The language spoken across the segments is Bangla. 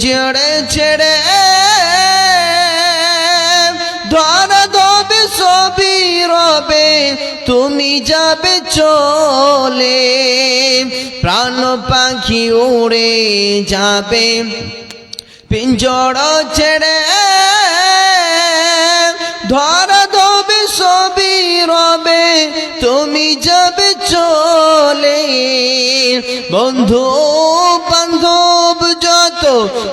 ছেড়ে ছেড়ে। ধর দবে সবই রবে, তুমি যাবে চলে। প্রাণ পাখি উড়ে যাবে। পিঞ্জর ছেড়ে। ধর দবে সবই রবে, তুমি যাবে চলে। বন্ধু বান্ধব যত,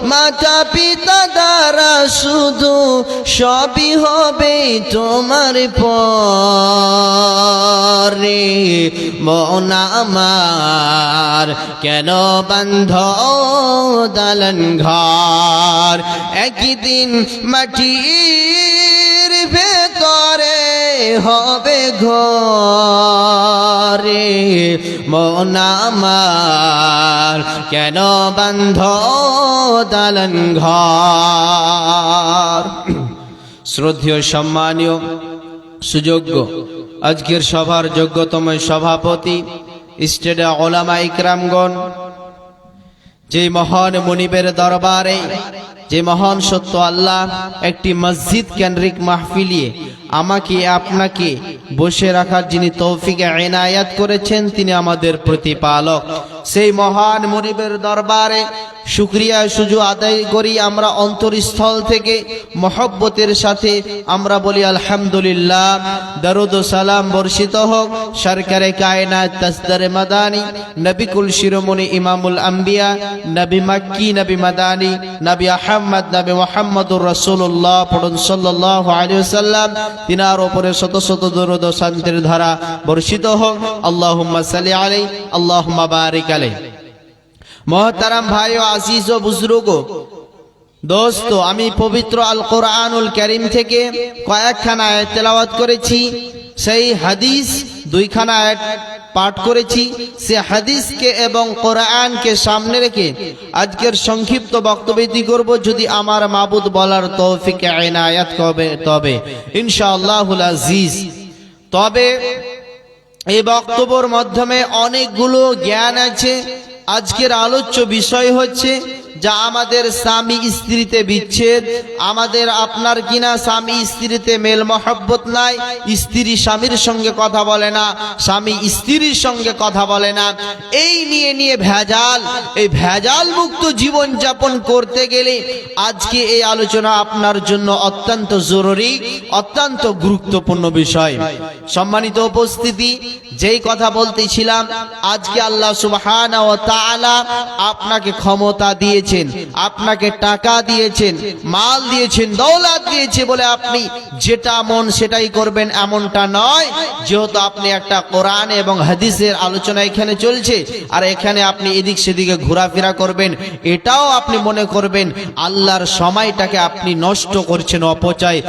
মাতা পিতা দ্বারা শুধু সবই হবে তোমার পরে। মন আমার কেন বন্ধ দালন ঘর? একদিন মাটির ভেতরে হবে ঘরে। মন আমার কেন বন্ধ দালন ঘর? শ্রদ্ধেয়, সম্মানীয়, সুযোগ্য, আজকের সভার যোগ্যতম সভাপতি, স্টেডা ওলামা ইকরামগণ যে মহান মনিবের দরবারে, যে মহান সত্য আল্লাহ একটি মসজিদ কেন্দ্রিক মাহফিলিয়ে আমাকে, আপনাকে বসে রাখার যিনি তৌফিকে এনায়াত করেছেন, তিনি আমাদের প্রতিপালক। সেই মহান মনিবের দরবারে শুক্রিয়া সুজু আদায় করি। আমরা অন্তরস্থল থেকে মহব্বতের সাথে আমরা বলি, আলহামদুলিল্লাহ, দরুদ সালাম বর্ষিত হোক। সরকারে কায়নাত তসদারে মাদানি নবিকুল শিরোমণি ইমামুল আম্বিয়া, নবী মাক্কি, নবী মাদানি, নবী আহম্মদ নবী মোহাম্মদুর রসুল্লাহ পড়ুন সাল্লাম তিনার ওপরে শত শত দরুদ শান্তির ধারা বর্ষিত হোক। আল্লাহুম্মা সাল্লি আলাই আল্লাহুম্মা বারিক আলাই মহতারাম ভাই ও আজিজ ও বুজরুগ দোস্ত, আমি পবিত্র আল কোরআনুল করিম থেকে কয়েকখানা তেলাওয়াত করেছি, সেই হাদিস দুইখানা আয়াত পাঠ করেছি, সে হাদিসকে এবং কোরআনকে সামনে রেখে আজকের সংক্ষিপ্ত বক্তব্যটি করব যদি আমার মাবুদ বলার তৌফিক এনায়াত কবে, তবে, ইনশাআল্লাহুল আজিজ। তবে এই বক্তব্যর মাধ্যমে অনেকগুলো জ্ঞান আছে। আজকের আলোচ্য বিষয় হচ্ছে যা আমাদের স্বামী স্ত্রীতে বিচ্ছেদ, আমাদের আপনার কিনা স্বামী স্ত্রীতে মেল মহব্বত নাই, স্ত্রী স্বামীর সঙ্গে কথা বলে না, স্বামী স্ত্রীর সঙ্গে কথা বলে না। এই নিয়ে নিয়ে ভেজাল, এই ভেজাল মুক্ত জীবন যাপন করতে গেলে আজকে এই আলোচনা আপনার জন্য অত্যন্ত জরুরি, অত্যন্ত গুরুত্বপূর্ণ বিষয়। সম্মানিত উপস্থিতি যেই কথা বলতেছিলাম, আজকে আল্লাহ সুবহানাহু ওয়া তাআলা আপনাকে ক্ষমতা দিয়েছেন, আপনাকে টাকা দিয়েছেন, মাল দিয়েছেন, দৌলত দিয়েছে বলে আপনি যেটা মন সেটাই করবেন এমনটা নয়। যেহেতু আপনি একটা কোরআন এবং হাদিসের আলোচনা এখানে চলছে, আর এখানে আপনি এদিক সেদিকে ঘোরাফেরা করবেন, এটাও আপনি মনে করবেন আল্লাহর সময়টাকে আপনি নষ্ট করছেন অপচয়।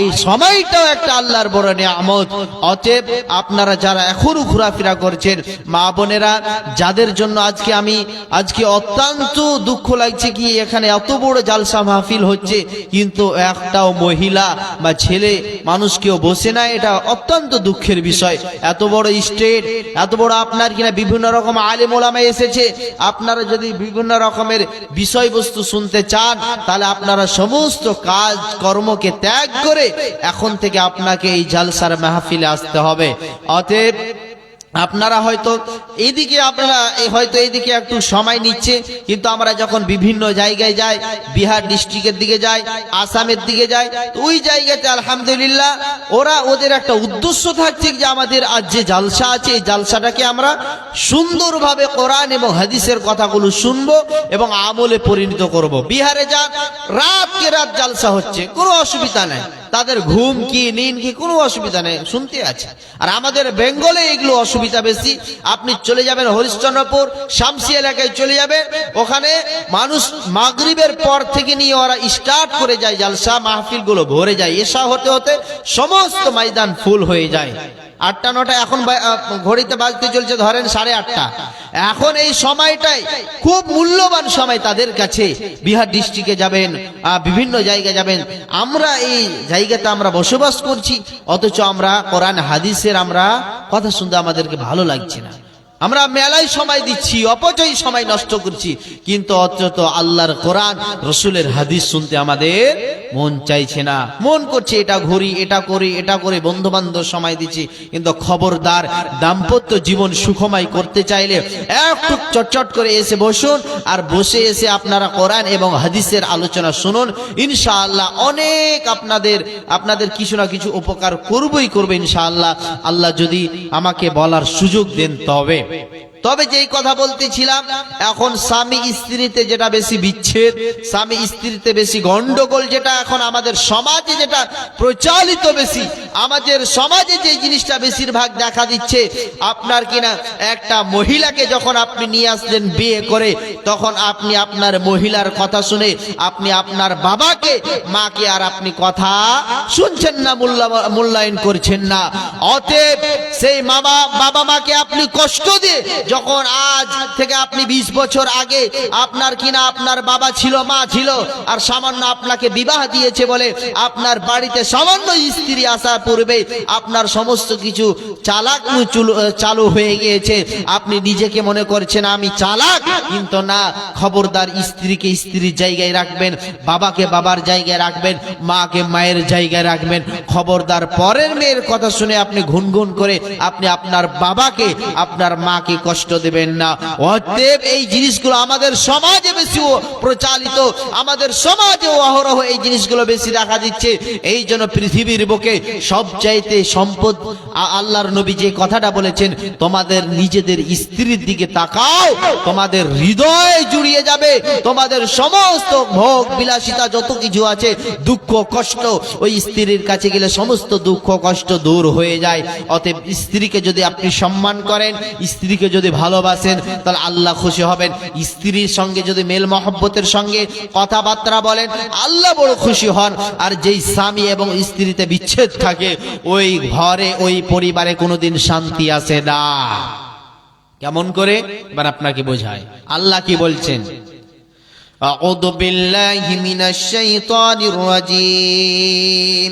এই সময়টাও একটা আল্লাহর বড় নিয়ামত। অতএব আপনারা যারা এখনও ঘোরাফেরা করছেন। মা বোনেরা, যাদের জন্য আজকে আমি, আজকে অত্যন্ত দুঃখ লাগছে কি এখানে এত বড় জালসা মাহফিল হচ্ছে, কিন্তু একটাও মহিলা বা ছেলে মানুষ কেউ বসে না, এটা অত্যন্ত দুঃখের বিষয়। এত বড় স্টেট, এত বড় আপনার কিনা বিভিন্ন রকম আলেম ওলামা এসেছে, আপনারা যদি বিভিন্ন রকমের বিষয়বস্তু শুনতে চান, তাহলে আপনারা সমস্ত কাজ, কর্মকে ত্যাগ করে এখন থেকে আপনাকে এই জালসার মাহফিলে আসতে হবে। অতএব আপনারা হয়তো এইদিকে আপনারা হয়তো এইদিকে একটু সময় নিচ্ছে, কিন্তু আমরা যখন বিভিন্ন জায়গায় যাই, বিহার ডিস্ট্রিক্টের দিকে যাই, আসামের দিকে যাই ওই জায়গাতে আলহামদুলিল্লাহ ওরা ওদের একটা উদ্দেশ্য থাকছে যে আমাদের আজ যে জালসা আছে, এই জালসাটাকে আমরা সুন্দরভাবে কোরআন এবং হাদিসের কথাগুলো শুনব এবং আমলে পরিণত করব। বিহারে যান, রাতকে রাত জালসা হচ্ছে, কোনো অসুবিধা নেই তাদের ঘুম কি, নিন কি, কোনো অসুবিধা নেই, শুনতে আছে। আর আমাদের বেঙ্গলে এগুলো অসুবিধা বেশি। আপনি চলে যাবেন হরিশ্চন্দ্রপুর, শামসি এলাকায় চলে যাবেন। ওখানে মানুষ মাগরিবের পর থেকে নিয়ে ওরা স্টার্ট করে যায়, জালসা মাহফিলগুলো ভরে যায়। এসা হতে হতে সমস্ত ময়দান ফুল হয়ে যায়। আটটা, নটা, এখন ঘড়িতে বাজতে চলছে ধরেন সাড়ে আটটা। এখন এই সময়টাই খুব মূল্যবান সময় তাদের কাছে। বিহার ডিস্ট্রিক্টে যাবেন বিভিন্ন জায়গায় যাবেন। আমরা এই জায়গাতে আমরা বসবাস করছি, অথচ আমরা কোরআন, হাদিসের আমরা কথা শুনতে আমাদেরকে ভালো লাগছে না। আমরা মেলায় সময় দিচ্ছি, অপচয় সময় নষ্ট করছি। কিন্তু অথচ আল্লাহর কোরআন, রসুলের হাদিস শুনতে আমাদের মন চাইছে না। মন করছে, এটা ঘুরি, এটা করি, এটা করে বন্ধু বান্ধব সময় দিচ্ছি। কিন্তু খবরদার দাম্পত্য জীবন সুখময় করতে চাইলে একটু চটচট করে এসে বসুন আর বসে এসে আপনারা কোরআন এবং হাদিসের আলোচনা শুনুন। ইনশাআল্লাহ অনেক আপনাদের আপনাদের কিছু না কিছু উপকার করবই করবে ইনশাআল্লাহ। আল্লাহ যদি আমাকে বলার সুযোগ দেন তবে। 可以 তবে যেই কথা বলতেছিলাম, এখন স্বামী স্ত্রীতে যেটা বেশি বিচ্ছেদ, স্বামী স্ত্রীতে বেশি গন্ডগোল যেটা এখন আমাদের সমাজে যেটা প্রচলিত বেশি, আমাদের সমাজে যে জিনিসটা বেশিরভাগ দেখা দিচ্ছে, আপনার কিনা একটা মহিলাকে যখন আপনি নিয়ে আসলেন বিয়ে করে, তখন আপনি আপনার মহিলার কথা শুনে, আপনি আপনার বাবাকে, মাকে আর আপনি কথা শুনছেন না মূল্যা- মূল্যায়ন করছেন না। অতএব সেই মামা বাবা মাকে আপনি কষ্ট দিয়ে যখন আজ থেকে আপনি ২০ বছর আগে আপনার কিনা আপনার বাবা ছিল, মা ছিল, আর সামান্য আপনাকে বিবাহ দিয়েছে বলে আপনার বাড়িতে সামান্য স্ত্রী আসার পূর্বে আপনার সমস্ত কিছু চালাক চালু হয়ে গিয়েছে। আপনি নিজেকে মনে করছেন, আমি চালাক? কিন্তু না, খবরদার স্ত্রীকে স্ত্রীর জায়গায় রাখবেন, বাবাকে বাবার জায়গায় রাখবেন, মাকে মায়ের জায়গায় রাখবেন। খবরদার পরের মেয়ের কথা শুনে আপনি ঘুনঘুন করে আপনি আপনার বাবাকে, আপনার মাকে কষ্ট দেবেন না। অতএব এই জিনিসগুলো আমাদের সমাজে বেশি প্রচালিত, আমাদের সমাজে অহরহ এই জিনিসগুলো বেশি দেখা দিচ্ছে। এই জন্য পৃথিবীর বুকে সবচাইতে সম্পদ আল্লাহর নবী যে কথাটা বলেছেন, তোমাদের নিজেদের স্ত্রীর দিকে তাকাও, তোমাদের হৃদয় জুড়িয়ে যাবে, তোমাদের সমস্ত ভোগ বিলাসিতা যত কিছু আছে, দুঃখ, কষ্ট, ওই স্ত্রীর কাছে গেলে সমস্ত দুঃখ, কষ্ট দূর হয়ে যায়। অতএব স্ত্রীকে যদি আপনি সম্মান করেন, স্ত্রীকে যদি ভালোবাসেন তাহলে আল্লাহ খুশি হবেন স্ত্রীর সঙ্গে যদি মেল মহব্বতের সঙ্গে কথাবার্তা বলেন আল্লাহ বড় খুশি হন আর যেই স্বামী এবং স্ত্রীতে বিচ্ছেদ থাকে ওই ঘরে ওই পরিবারে কোনোদিন শান্তি আসে না কেমন করে এবার আপনাকে বোঝায় আল্লাহ কি বলছেন أعوذ بالله من الشيطان الرجيم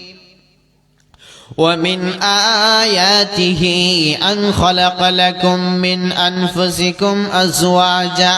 ومن آياته أن خلق لكم من أنفسكم أزواجا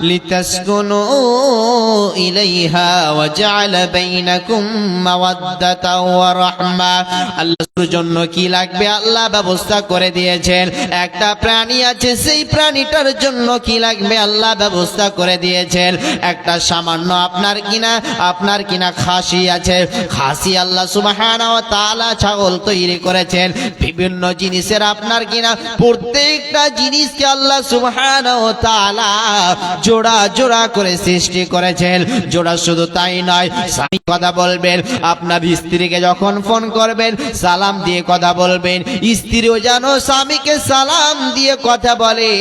لتسكنوا إليها وجعل بينكم مودة ورحمة আল্লাহর জন্য কি লাগবে আল্লাহ ব্যবস্থা করে দিয়েছেন একটা প্রাণী আছে সেই প্রাণীটার জন্য কি লাগবে আল্লাহ ব্যবস্থা করে দিয়েছেন একটা সামান্য আপনার কিনা আপনার কিনা খাসি আছে খাসি আল্লাহ সুবহানাহু ওয়া ছাগল তৈরি করেছেন। বিভিন্ন জিনিসের আপনার কিনা প্রত্যেকটা জিনিসকে আল্লাহ সুবহানাহু ওয়া তাআলা জোড়া জোড়া করে সৃষ্টি করেছেন। জোড়া শুধু তাই নয়, স্বামী কথা বলবেন, আপনার স্ত্রীকে যখন ফোন করবেন, সালাম দিয়ে কথা বলবেন, স্ত্রীও যেন স্বামীকে সালাম দিয়ে কথা বলে।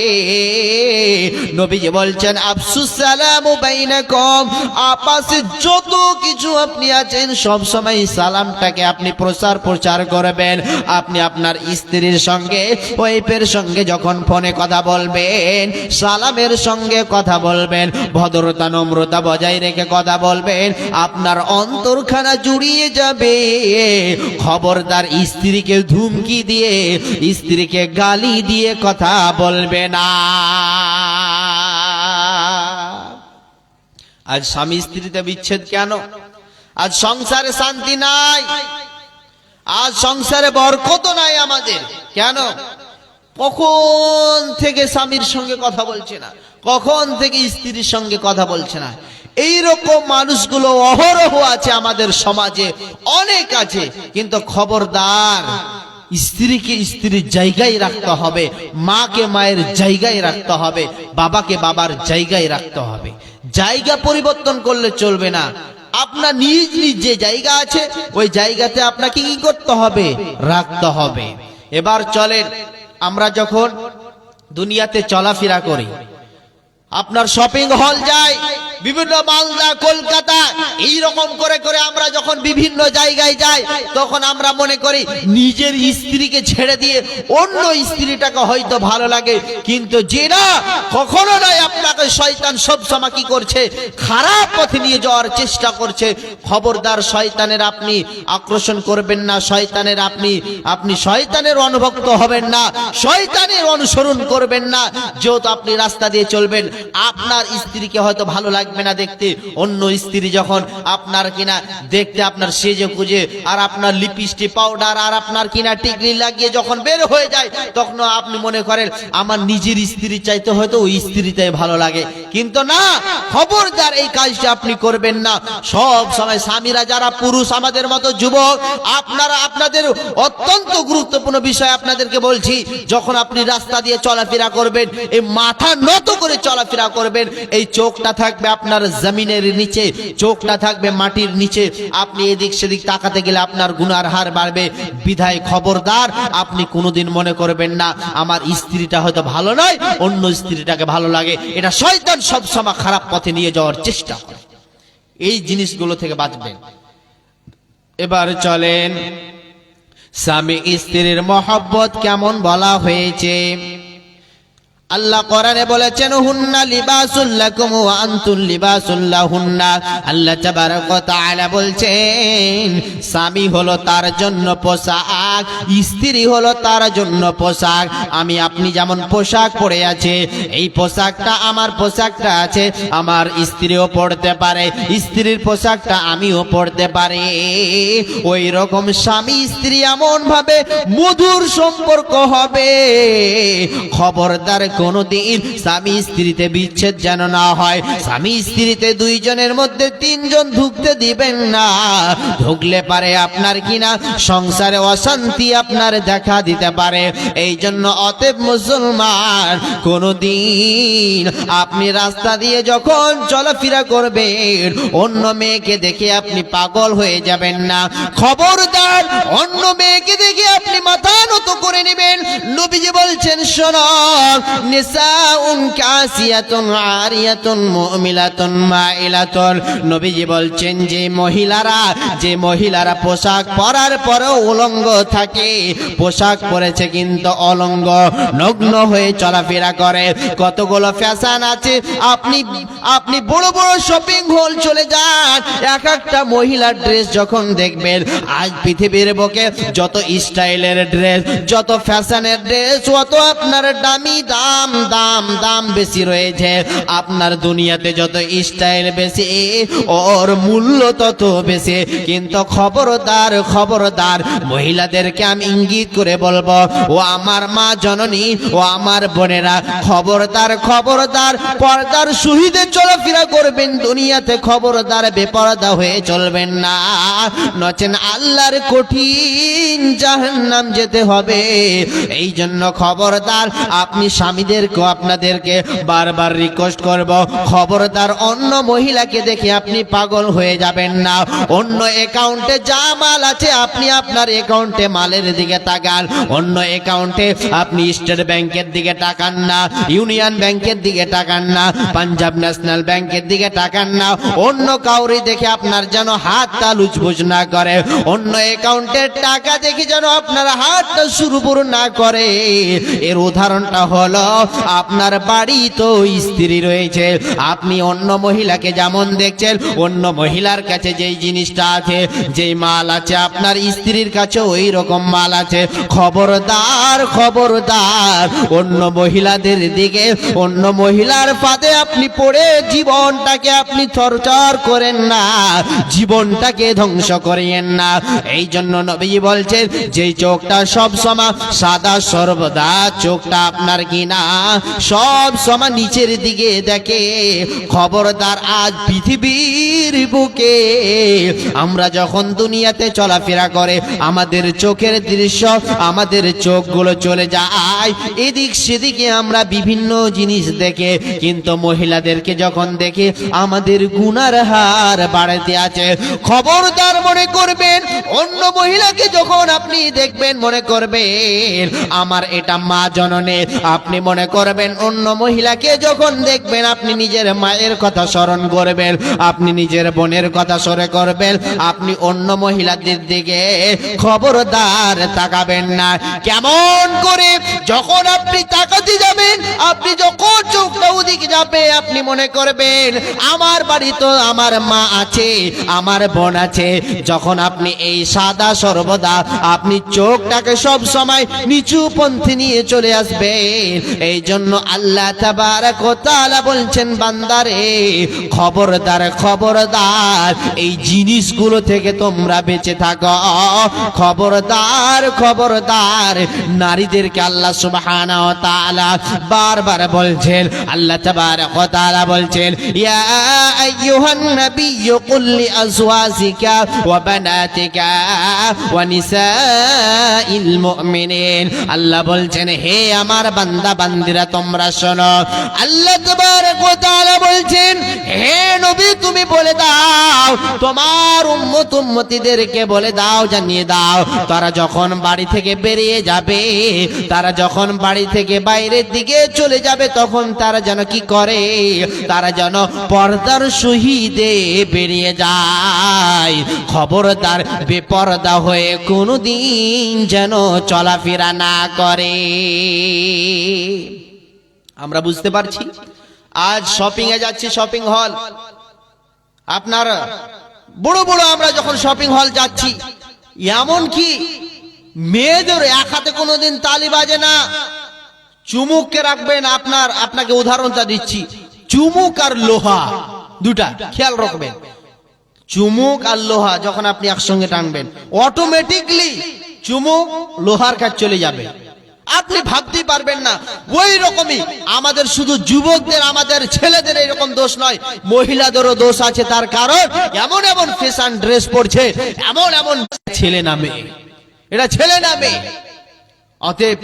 নবীজি বলছেন, আফসুস সালাম বাইনাকুম। আপাসে যত কিছু আপনি আছেন, সব সময় সালামটাকে আপনি প্রচার প্রচার করবেন। আপনি আপনার স্ত্রীর সঙ্গে, ওয়াইফের সঙ্গে যখন ফোনে কথা বলবেন, সালামের সঙ্গে কথা বলবেন, ভদ্রতা, নম্রতা বজায় রেখে কথা বলবেন, আপনার অন্তরখানা জুড়িয়ে যাবে। খবরদার স্ত্রীকে ধুমকি দিয়ে, স্ত্রীকে গালি দিয়ে কথা বলবে না। আজ স্বামী স্ত্রীতে বিচ্ছেদ কেন? আজ সংসারে শান্তি নাই। আজ সংসারে বরকত নাই আমাদের। কেন? কখন থেকে স্বামীর সঙ্গে কথা বলছে না? কখন থেকে স্ত্রীর সঙ্গে কথা বলছে না? এই রকম মানুষগুলো অহরহ আছে আমাদের সমাজে, অনেক আছে। কিন্তু খবরদার, স্ত্রীকে স্ত্রীর জায়গায় রাখতে হবে, মাকে মায়ের জায়গায় রাখতে হবে, বাবাকে বাবার জায়গায় রাখতে হবে। জায়গা পরিবর্তন করলে চলবে না। আপনার নিজ নিজ যে জায়গা আছে, ওই জায়গাতে আপনাকে কি করতে হবে? রাখতে হবে। এবার চলেন, আমরা যখন দুনিয়াতে চলাফেরা করি, আপনার শপিং হল যায় বিভিন্ন মালদা, কলকাতা এই রকম করে করে আমরা যখন বিভিন্ন জায়গায় যাই, তখন আমরা মনে করি নিজের স্ত্রীকে ছেড়ে দিয়ে অন্য স্ত্রীটাকে হয়তো ভালো লাগে। কিন্তু যে না, কখনো নয় আপনাকে শয়তান সব সময় কি করছে? খারাপ পথে নিয়ে যাওয়ার চেষ্টা করছে। খবরদার শয়তানের আপনি আকর্ষণ করবেন না, শয়তানের আপনি আপনি শয়তানের অনুভক্ত হবেন না, শয়তানের অনুসরণ করবেন না। যেহেতু আপনি রাস্তা দিয়ে চলবেন, আপনার স্ত্রীকে হয়তো ভালো লাগবে না দেখতে। অন্য স্ত্রী যখন আপনার কিনা দেখতে আপনার সেজে খুঁজে আর আপনার লিপিস্টি পাউডার আর আপনার কিনা টিকলি লাগিয়ে যখন বের হয়ে যায় তখন আপনি মনে করেন, আমার নিজের স্ত্রী চাইতে হয়তো ওই স্ত্রীটাই ভালো লাগে। কিন্তু না, খবরদার এই কাজটা আপনি করবেন না। সব সময় স্বামীরা যারা পুরুষ, আমাদের মতো যুবক, আপনারা আপনাদের অত্যন্ত গুরুত্বপূর্ণ বিষয় আপনাদেরকে বলছি, যখন আপনি রাস্তা দিয়ে চলাফেরা করবেন, এই মাথা নত করে চলাফেরা করবেন, এই চোখটা থাকবে আপনার জমিনের নিচে, চোখটা থাকবে মাটির নিচে। আপনি এদিক সেদিক তাকাতে গেলে আপনার গুনার হার বাড়বে। বিধায় খবরদার, আপনি কোনোদিন মনে করবেন না, আমার স্ত্রীটা হয়তো ভালো নয়, অন্য স্ত্রীটাকে ভালো লাগে। এটা শয়তান সবসময় খারাপ পথে নিয়ে যাওয়ার চেষ্টা করে। এই জিনিসগুলো থেকে বাঁচবেন। এবার চলেন, স্বামী স্ত্রীর মহব্বত কেমন বলা হয়েছে? আল্লাহ কোরআনে বলেছেন, হুন্না লিবাসুল্লাকুম ওয়া আনতুম লিবাসুল্লাহুন্না আল্লাহ তাবারক ওয়া তাআলা বলছেন, স্বামী হলো তার জন্য পোশাক, স্ত্রী হলো তার জন্য পোশাক। আমি, আপনি যেমন পোশাক পরে আছে, এই পোশাকটা আমার পোশাকটা আছে, আমার স্ত্রীও পড়তে পারে, স্ত্রীর পোশাকটা আমিও পড়তে পারি। ওই রকম স্বামী, স্ত্রী এমন ভাবে মধুর সম্পর্ক হবে। খবরদার কোনদিন স্বামী স্ত্রীতে বিচ্ছেদ যেন না হয়। স্বামী স্ত্রীতে দুইজনের মধ্যে তিনজন ঢুকতে দিবেন না। ঢুকলে পারে আপনার কিনা, সংসারে অশান্তি আপনার দেখা দিতে পারে। এই জন্য অতএব মুসলমান, কোনদিন আপনি রাস্তা দিয়ে যখন চলাফেরা করবেন, অন্য মেয়েকে দেখে আপনি পাগল হয়ে যাবেন না। খবরদার, অন্য মেয়েকে দেখে আপনি মাথা নত করে নেবেন। নবীজি বলছেন, শোনো পোশাক পরার পরেও উলঙ্গ থাকে, পোশাক পরেছে কিন্তু অলঙ্গ, নগ্ন হয়ে চলাফেরা করে। কতগুলো ফ্যাশন আছে, আপনি আপনি বড় বড় শপিং হল চলে যান, এক একটা মহিলার ড্রেস যখন দেখবেন, আজ পৃথিবীর বুকে যত স্টাইলের ড্রেস, যত ফ্যাশনের ড্রেস, অত আপনার দামি দাম। দাম দাম দাম বেশি রয়েছে। আপনার দুনিয়াতে যত স্টাইল বেশি, ওর মূল্য তত বেশি। কিন্তু খবরদার খবরদার, মহিলাদেরকে আমি ইঙ্গিত করে বলব, ও আমার মা জননী, ও আমার বোনেরা, খবরদার খবরদার, পর্দার সুহিদে চলাফেরা করবেন, দুনিয়াতে খবরদার, বেপরদা হয়ে চলবেন না। নচেন আল্লাহর কঠিন জাহান্নাম যেতে হবে। এই জন্য খবরদার, আপনি স্বামীদেরকে আপনাদেরকে বারবার রিকোয়েস্ট করব। খবরদার অন্য মহিলাকে দেখে আপনি পাগল হয়ে যাবেন না। অন্য অ্যাকাউন্টে যা মাল আছে আপনি আপনার অ্যাকাউন্টে মালের দিকে তাকান। অন্য অ্যাকাউন্টে আপনি স্টেট ব্যাংকের দিকে তাকান না, ইউনিয়ন ব্যাংকের দিকে তাকান না, পাঞ্জাব ন্যাশনাল ব্যাংকের দিকে তাকান না। অন্য কাউরি দেখে আপনার যেন হাতটা লুজবুজ না করে। অন্য অ্যাকাউন্টের টাকা দেখে যেন আপনার হাতটা সুরুপুরু না করে। এর উদাহরণটা হলো আপনার বাড়ি তো স্ত্রী রয়েছে। আপনি অন্য মহিলাকে যেমন দেখছেন, অন্য মহিলার কাছে যেই জিনিসটা আছে, যেই মাল আছে, আপনার স্ত্রীর কাছে ওই রকম মাল আছে। খবরদার খবরদার, অন্য মহিলাদের দিকে, অন্য মহিলার ফাঁদে আপনি পড়ে জীবনটাকে আপনি থরচর করেন না, জীবনটাকে ধ্বংস করিয়েন না। এই জন্য নবী বলছেন, যেই চোখটা সবসময় সাদা, সর্বদা চোখটা আপনার কি না সব সময় নিচের দিকে দেখে। খবরদার আজ পৃথিবীর বুকে। আমরা যখন দুনিয়াতে চলাফেরা করে, আমাদের চোখের দৃশ্য, আমাদের চোখগুলো চলে যায়। এদিক সেদিকে আমরা বিভিন্ন জিনিস দেখে, কিন্তু মহিলাদেরকে যখন দেখে, আমাদের গুনার হার বাড়াতে আছে। খবরদার মনে করবেন, অন্য মহিলাকে যখন আপনি দেখবেন, মনে করবেন আমার আমার এটা মা জননে, আপনি মনে করবেন, অন্য মহিলাকে যখন দেখবেন, আপনি নিজের মায়ের কথা স্মরণ করবেন, আপনি নিজের বোনের কথা সরে করবেন, আপনি অন্য মহিলাদের দিকে খবরদার তাকাবেন না। কেমন করে যখন আপনি তাকাতে যাবেন, আপনি যখন চোখটা ওদিকে যাবে, আপনি মনে করবেন, আমার বাড়ি তো আমার মা আছে, আমার বোন আছে। যখন আপনি এই সাদা সর্বদা, আপনি চোখটাকে সব সময় নিচু পন্থী নিয়ে চলে আসবেন এই জন্য আল্লাহ তাআলা বলছেন, বান্দারে, খবরদার খবরদার, এই জিনিসগুলো থেকে তোমরা বেঁচে থাকো। খবরদার খবরদার, নারীদেরকে আল্লাহ সুবহানাহু ওয়া তাআলা বারবার বলছেন, আল্লাহ তাবারাক ওয়া বলছেন, ইয়া আইয়ুহান নাবিয়্যু কুল লি আজওয়াজিকা ওয়া বানাতিকা ওয়া মুমিনিন। আল্লাহ বলছেন, হে আমার বান্দা বান্দিরা, তোমরা শোনো। আল্লাহ বলছেন, হে নবী, তুমি বলে দাও, তোমার উম্মত উম্মতিদেরকে বলে দাও, জানিয়ে দাও। তারা যখন বাড়ি থেকে বেরিয়ে যাবে, তারা যখন বাড়ি থেকে বাইরের দিকে চলে যাবে, তখন তারা যেন কি করে? তারা যেন পর্দার শহীদে বেরিয়ে যায়। খবরদার, বেপর্দা হয়ে কোনোদিন যেন চলাফেরা না করে। আমরা বুঝতে পারছি। আজ শপিং এ যাচ্ছি শপিং হল আপনার বড় বড় আমরা যখন শপিং হল যাচ্ছি, এমন কি মেয়েদের এক হাতে কোনোদিন তালি বাজে না। চুমুককে রাখবেন আপনার, আপনাকে উদাহরণটা দিচ্ছি। চুমুক আর লোহা, দুটা খেয়াল রাখবেন। চুমুক আর লোহা যখন আপনি একসঙ্গে টানবেন অটোমেটিকলি চুমুক, লোহার কাজ চলে যাবে। আপনি ভাবতেই পারবেন না। ওই রকমই আমাদের শুধু যুবকদের, আমাদের ছেলেদের এরকম দোষ নয়, মহিলাদেরও দোষ আছে। তার কারণ এমন এমন ফ্যাশন ড্রেস পরছে, এমন এমন ছেলে নামে। এটা ছেলে নামে। অতএব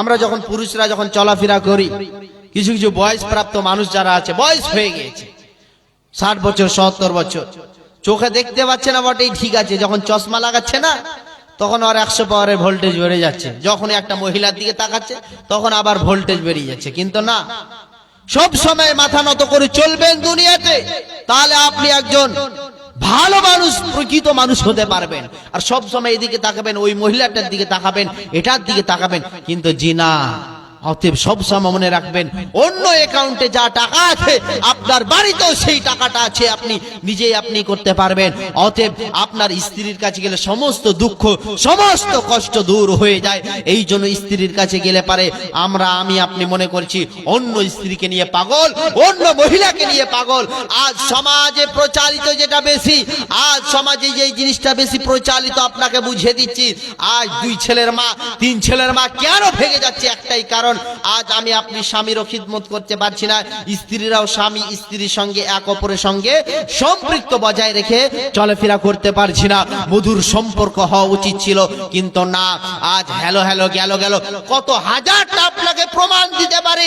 আমরা যখন পুরুষরা যখন চলাফেরা করি, কিছু কিছু বয়স প্রাপ্ত মানুষ যারা আছে, বয়স হয়ে গিয়েছে, ষাট বছর, সত্তর বছর, চোখে দেখতে পাচ্ছে না বটেই, ঠিক আছে, যখন চশমা লাগাচ্ছে না তখন আর একশো পাওয়ারের ভোল্টেজ বেড়ে যাচ্ছে। যখন একটা মহিলার দিকে তাকাচ্ছে, তখন আবার ভোল্টেজ বেরিয়ে যাচ্ছে। কিন্তু না, সব সময় মাথা নত করে চলবেন দুনিয়াতে। তাহলে আপনি একজন ভালো মানুষ, প্রকৃত মানুষ হতে পারবেন। আর সব সময় এদিকে তাকাবেন, ওই মহিলাটার দিকে তাকাবেন, এটার দিকে তাকাবেন। কিন্তু জি না অতএব সব সময় মনে রাখবেন, অন্য অ্যাকাউন্টে যা টাকা আছে, আপনার বাড়িতেও সেই টাকাটা আছে, আপনি নিজেই আপনি করতে পারবেন। অতএব আপনার স্ত্রীর কাছে গেলে সমস্ত দুঃখ, সমস্ত কষ্ট দূর হয়ে যায়। এই জন্য স্ত্রীর কাছে গেলে পারে, আমরা, আমি, আপনি মনে করছি, অন্য স্ত্রীকে নিয়ে পাগল, অন্য মহিলাকে নিয়ে পাগল। আজ সমাজে প্রচারিত যেটা বেশি, আজ সমাজে যে জিনিসটা বেশি প্রচালিত আপনাকে বুঝিয়ে দিচ্ছি, আজ দুই ছেলের মা, তিন ছেলের মা কেন ভেঙে যাচ্ছে একটাই কারণ? আজ আমি আপনি স্বামীরও খিদমত করতে পারছি না। স্ত্রীরাও স্বামী স্ত্রীর সঙ্গে এক অপরের সঙ্গে সম্পৃক্ত বজায় রেখে চলাফেরা করতে পারছি না। মধুর সম্পর্ক হওয়া উচিত ছিল, কিন্তু না, আজ হ্যালো হ্যালো, গেল গেল। কত হাজারটা আপনাকে প্রমাণ দিতে পারে?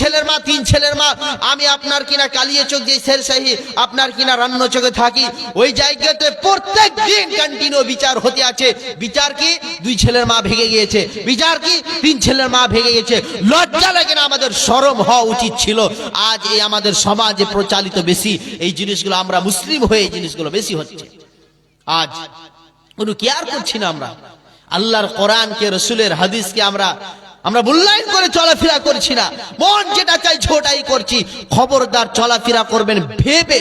ছেলের মা, তিন ছেলের মা, আমি আপনার কিনা কালিয়ে চোখ যে শেরশাহী আপনার কিনা রান্ন চোখে থাকি। ওই জায়গাতে প্রত্যেক দিন কন্টিনিউ বিচার হতে আছে। বিচার কি? দুই ছেলের মা ভেঙে গিয়েছে। বিচার কি? তিন ছেলের মা ভেঙে গেছে লজ্জা লাগে না, আমাদের সরম হওয়া উচিত ছিল। আজ এই আমাদের সমাজে প্রচালিত বেশি। এই জিনিসগুলো আমরা মুসলিম হয়ে এই জিনিসগুলো বেশি হচ্ছে। আজ কোনো কেয়ার করছি না আমরা। আল্লাহর কোরআনকে, রসুলের হাদিসকে আমরা আমরা মূল্যায়ন করে চলাফেরা করছি না। মন যেটা চাই ছোটাই করছি। খবরদার চলাফেরা করবেন, ভেবে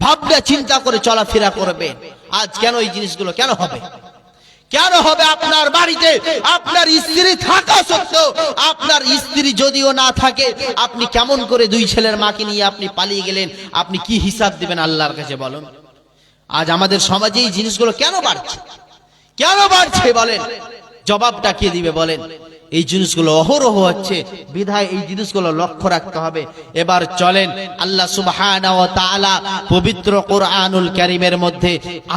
ভাবনা চিন্তা করে চলাফেরা করবেন। আজ কেন এই জিনিসগুলো, কেন হবে? কেন হবে আপনার বাড়িতে? আপনার স্ত্রী থাকা সত্ত্বেও, আপনার স্ত্রী যদিও না থাকে, আপনি কেমন করে দুই ছেলের মাকে নিয়ে আপনি পালিয়ে গেলেন? আপনি কি হিসাব দিবেন আল্লাহর কাছে বলুন? আজ আমাদের সমাজে এই জিনিসগুলো কেন বাড়ছে? কেন বাড়ছে বলেন? জবাবটা কে দিবে বলেন? এই জিনিসগুলো অহরহ হচ্ছে। বিধায় এই জিনিসগুলো লক্ষ্য রাখতে হবে। এবার চলেন, আল্লাহ তাআলা পবিত্র কোরআনুল কারীমের মধ্যে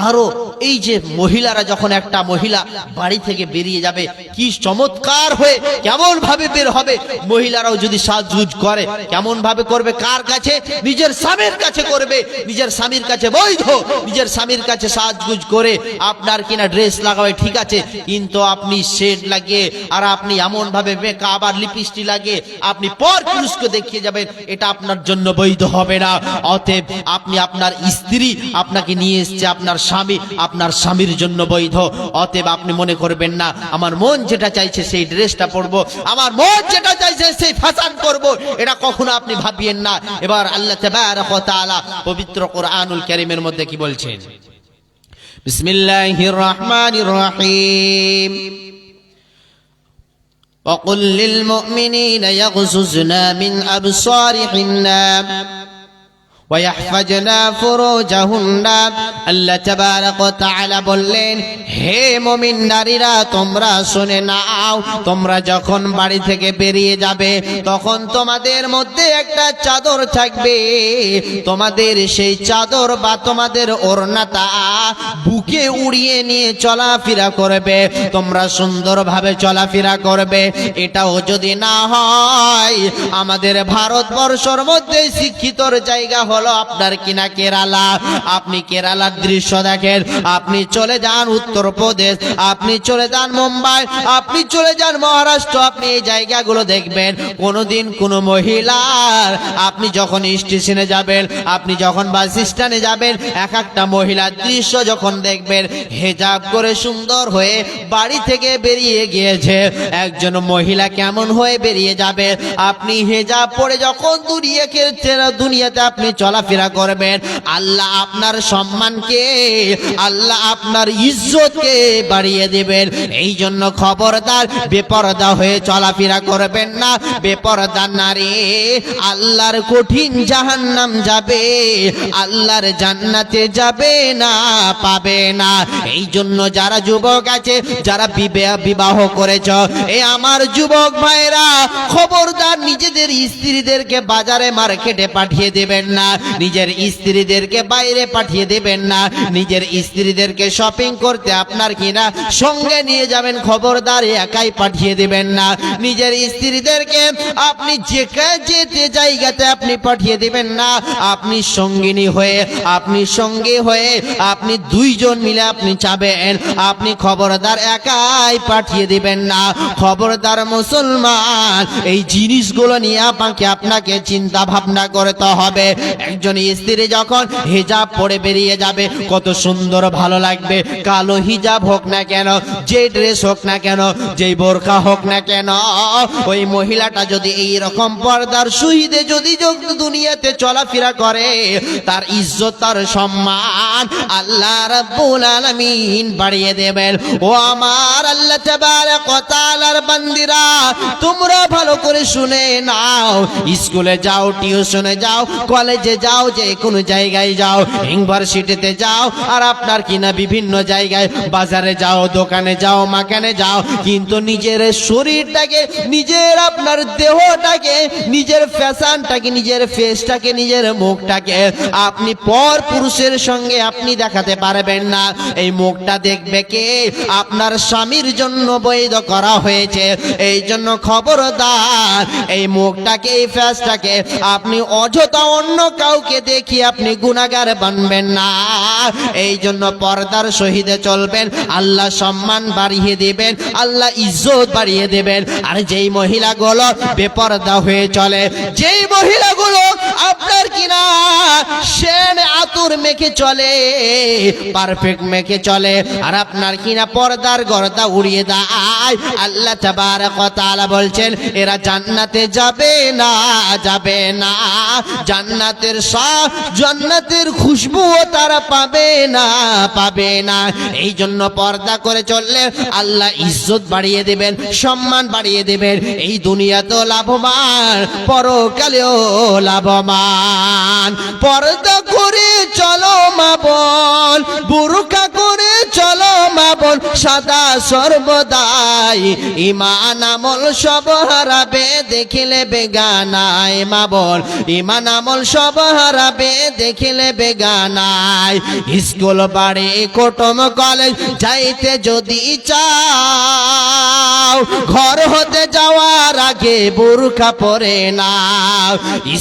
আরও এই যে মহিলারা যখন একটা মহিলা বাড়ি থেকে বেরিয়ে যাবে, কি চমৎকার হয়ে কেমন ভাবে বের হবে। মহিলারাও যদি সাজগুজ করে কেমন ভাবে করবে, কার কাছে? নিজের স্বামীর কাছে করবে। নিজের স্বামীর কাছে বৈধ। নিজের স্বামীর কাছে সাজগুজ করে আপনার কিনা ড্রেস লাগাবে, ঠিক আছে। কিন্তু আপনি শেড লাগিয়ে আর আপনি এমন ভাবে মেকআপ আর লিপস্টিক লাগে আপনি পর পুরুষকে দেখিয়ে যাবেন, এটা আপনার জন্য বৈধ হবে না। অতএব আপনি আপনার স্ত্রী আপনাকে নিয়ে এসছে, আপনার স্বামী আপনার স্বামীর জন্য বৈধ। অতএব আপনি মনে করবেন না, আমার মন যেটা চাইছে সেই ড্রেসটা পরবো, আমার মন যেটা চাইছে সেই ফ্যাশন করব এটা কখনো আপনি ভাবিয়েন না। এবার আল্লাহ তাআলা পবিত্র কোরআনুল কারীমের মধ্যে কি বলছেন? বিসমিল্লাহির রহমানির রহিম। وقل للمؤمنين يغززنا من أبصارهن. বললেন, হে নারীরা, তোমরা শুনে নাও, তোমরা যখন বাড়ি থেকে বেরিয়ে যাবে, তখন তোমাদের মধ্যে একটা চাদর থাকবে। তোমাদের সেই চাদর বা তোমাদের ওড়নাটা বুকে উড়িয়ে নিয়ে চলাফেরা করবে। তোমরা সুন্দরভাবে চলাফেরা করবে। এটাও যদি না হয়, আমাদের ভারতবর্ষর মধ্যে শিক্ষিতর জায়গা হলো আপনার কিনা কেরালা। আপনি কেরালার দৃশ্য দেখেন, আপনি চলে যান উত্তরপ্রদেশ, আপনি চলে যান মুম্বাই, আপনি চলে যান মহারাষ্ট্র, আপনি এই জায়গাগুলো দেখবেন। কোনোদিন কোনো মহিলার, আপনি যখন স্টেশনে যাবেন, আপনি যখন বাস স্ট্যান্ডে যাবেন, এক একটা মহিলার দৃশ্য যখন দেখবেন, হেজাব করে সুন্দর হয়ে বাড়ি থেকে বেরিয়ে গিয়েছে। একজন মহিলা কেমন হয়ে বেরিয়ে যাবে? আপনি হেজাব পরে যখন দুনিয়া দুনিয়াতে আপনি চলাফেরা করবেন। আল্লাহ আপনার সম্মানকে, আল্লাহ আপনার ইজ্জতকে বাড়িয়ে দেবেন। এই জন্য খবরদার, বেপরদা হয়ে চলাফেরা করবেন না। বেপরদা নারী, আল্লাহর কঠিন জাহান্নাম যাবে, আল্লাহর জান্নাতে যাবে না, পাবে না। এই জন্য যারা যুবক আছে, যারা বিবাহ বিবাহ করেছ, এ আমার যুবক ভাইরা খবরদার নিজেদের স্ত্রীদেরকে বাজারে মার্কেটে পাঠিয়ে দেবেন না। নিজের স্ত্রীদেরকে বাইরে পাঠিয়ে দেবেন না। নিজের স্ত্রীদেরকে শপিং করতে আপনার কিনা সঙ্গে নিয়ে যাবেন, খবরদার একাই পাঠিয়ে দেবেন না। নিজের স্ত্রীদেরকে আপনি যেখানে যেতে জায়গাতে আপনি পাঠিয়ে দিবেন না। আপনি সঙ্গিনী হয়ে, আপনি সঙ্গী হয়ে আপনি দুইজন মিলে আপনি চাবেন আপনি খবরদার একাই পাঠিয়ে দিবেন না। খবরদার মুসলমান, এই জিনিসগুলো নিয়ে আপনাকে আপনাকে চিন্তা ভাবনা করতে হবে। একজন স্ত্রী যখন হিজাব পরে বেরিয়ে যাবে, কত সুন্দর ভালো লাগবে। কালো হিজাব হোক না কেন, যে ড্রেস হোক না কেন, যেই বোরখা হোক না কেন, ওই মহিলাটা যদি এই রকম পর্দার সুহিদে যদি দুনিয়াতে চলাফেরা করে, তার ইজ্জত, তার সম্মান আল্লাহ রাব্বুল আলামিন বাড়িয়ে দেবেন। ও আমার আল্লাহ তাবারক ওয়া তাআলার বান্দিরা, তোমরা ভালো করে শুনে নাও। স্কুলে যাও, টিউশনে যাও, কলেজে যাও, যে কোনো জায়গায় যাও, ইউনিভার্সিটিতে যাও, আর আপনার কিনা বিভিন্ন জায়গায় বাজারে যাও, দোকানে যাও, মাকানে যাও, কিন্তু নিজের শরীরটাকে, নিজের আপনার দেহটাকে, নিজের ফ্যাশনটাকে, নিজের ফেসটাকে নিজের মুখটাকে, আপনি পর পুরুষের সঙ্গে আপনি দেখাতে পারবেন না। এই মুখটা দেখবে কে? আপনার স্বামীর জন্য বৈধ করা হয়েছে। এই জন্য খবরদার। এই মুখটাকে, এই ফেসটাকে আপনি অযথা অন্য কাউকে দেখি আপনি গুণাগার বানবেন না। এই জন্য পর্দার সহিদে চলবেন। আল্লাহ সম্মান বাড়িয়ে দেবেন। আল্লাহ ইজ্জত বাড়িয়ে দেবেন। আর যেই মহিলাগুলো বেপর্দা হয়ে চলে, যেই মহিলাগুলো আপনার কিনা, সেন আতুর মেখে চলে পারফেক্ট মেখে চলে আর আপনার কিনা পর্দার গর্দা উড়িয়ে দেয়। আল্লাহ ওয়া তাআলা বলছেন, এরা জান্নাতে যাবে না যাবে না। জান্নাতের সব, জান্নাতের খুশবুও তারা পাবে না পাবে না। এই জন্য পর্দা করে চললে আল্লাহ ইজ্জত বাড়িয়ে দেবেন, সম্মান বাড়িয়ে দেবেন। এই দুনিয়াতেও লাভবান, পরকালেও লাভবান। পর্দা করে চলো মা বল বুরকা করে চলো মা বল সাদা সর্বদাই। ইমান আমল সব হারাবে, দেখিলে বেগানায় মা বল ইমান আমল সব হারাবে, দেখিলে বেগানায়। স্কুল, বাড়ি, কুটুম, কলেজ যাইতে যদি চাও, ঘর হতে যাওয়ার আগে বোরখা পরে না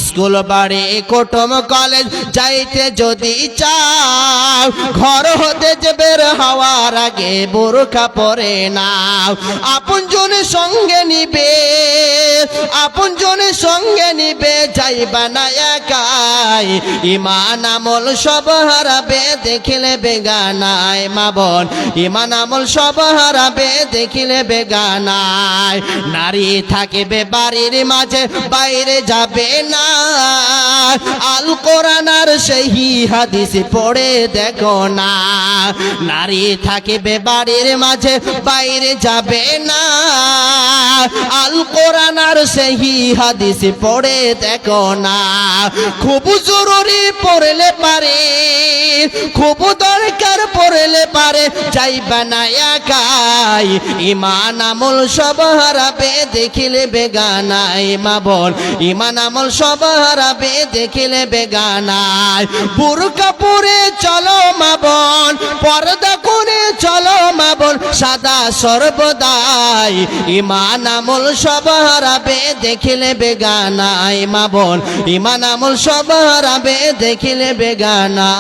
স্কুল, বাড়ি, কুটুম, কলেজ যাইতে যদি চাও, ঘর হতে যে বের হওয়ার আগে বোরখা পরে না আপন জনের সঙ্গে নিবে আপন জনের সঙ্গে নিবে, যাইবা না একাই। ইমান, আমল সব হারাবে, দেখিলে বেগানায় মা বোন। ইমান, আমল সব হারাবে, দেখিলে বেগানায় নারী থাকিবে বাড়ির মাঝে, বাইরে যাবে না। আল কোরআনার সেই হাদিস পড়ে দেখো না। নারী থাকিবে বাড়ির মাঝে, বাইরে যাবে না। আল কোরআনার সেই হাদিস পড়ে দেখো না। খুব জরুরি পড়লে পারে, খুব দরকার পড়লে পারে, যাইবা না একাই। ইমান আমল সব হারাবে দেখিলে বেগানাই মা বল ইমান আমল সব হারাবে, দেখিলে বেগানাই বুরকা পরে চলো মা বোন, পর্দা করে চলো মা বোন, সাদা সর্বদাই। ইমান আমল সব হারাবে, দেখিলে বেগানাই মা বোন। ইমান আমল সব হারাবে, দেখিলে বেগানাই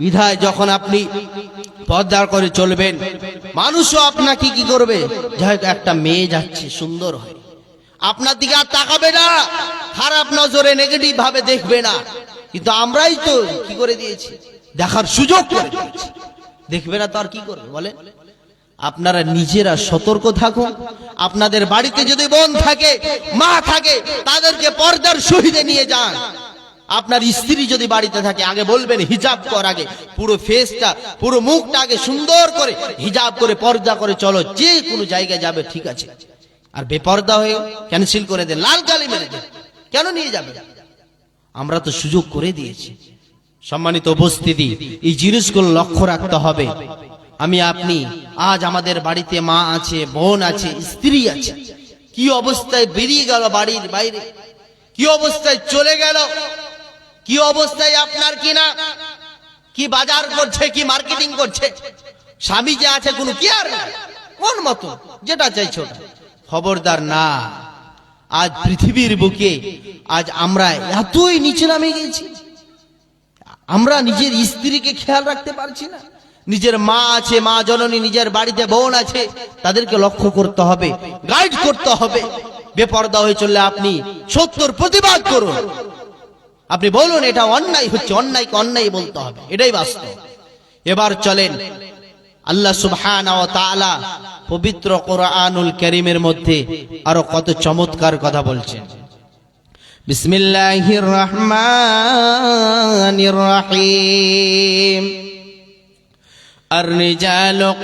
বিধায় যখন আপনি পর্দার করে চলবেন, মানুষও আপনাকে কি করবে? যাই একটা মেয়ে যাচ্ছে, সুন্দর হয়। আপনার দিকে আর তাকাবে না, খারাপ নজরে নেগেটিভ ভাবে দেখবে না। কিন্তু আমরাই তো কি করে দিয়েছি? দেখার সুযোগ দেখবে না তো আর কি করবে বলে আপনারা নিজেরা সতর্ক থাকুন। আপনাদের বাড়িতে যদি বোন থাকে, মা থাকে, তাদেরকে পর্দার সহিতে নিয়ে যান। আপনার স্ত্রী যদি বাড়িতে থাকে, আগে বলবেন, হিজাব কর আগে। পুরো ফেসটা পুরো মুখটা আগে সুন্দর করে হিজাব করে পর্দা করে চলো, যে কোনো জায়গায় যাবে, ঠিক আছে। আর বেপর্দা হয়ে ক্যান্সেল করে দেন লাল কালি মেরে দেন কেন নিয়ে যাবে? আমরা তো সুযোগ করে দিয়েছি। সম্মানিত উপস্থিতি, এই জিনিসগুলো লক্ষ্য রাখতে হবে। আমি, আপনি, আজ আমাদের বাড়িতে মা আছে, বোন আছে, স্ত্রী আছে। কি অবস্থায় বেরিয়ে গেল বাড়ির বাইরে? কি অবস্থায় চলে গেল? কি অবস্থায় আপনার কি না? কি বাজার করছে, কি মার্কেটিং করছে? স্বামী যে আছে, কোনো কি আর কোন মতো? যেটা চাইছো খবরদার না। আজ পৃথিবীর বুকে, আজ আমরা এতই নিচে নামে গেছি আমরা নিজের স্ত্রীকে খেয়াল রাখতে পারছি না। নিজের মা আছে, মা জননী, নিজের বাড়িতে বোন আছে, তাদেরকে লক্ষ্য করতে হবে গাইড করতে হবে। বেপর্দা হয়ে চললে আপনি সত্যর প্রতিবাদ করুন। আপনি বলুন, এটা অন্যায় হচ্ছে অন্যায় অন্যায় বলতে হবে, এটাই বাস্তব। এবার চলেন, আল্লাহ সুহান পবিত্র কোরআনুল করিমের মধ্যে আরও কত চমৎকার কথা বলছেন। বিসমিল্লাহির রহমানির রহিম। আর নিজাল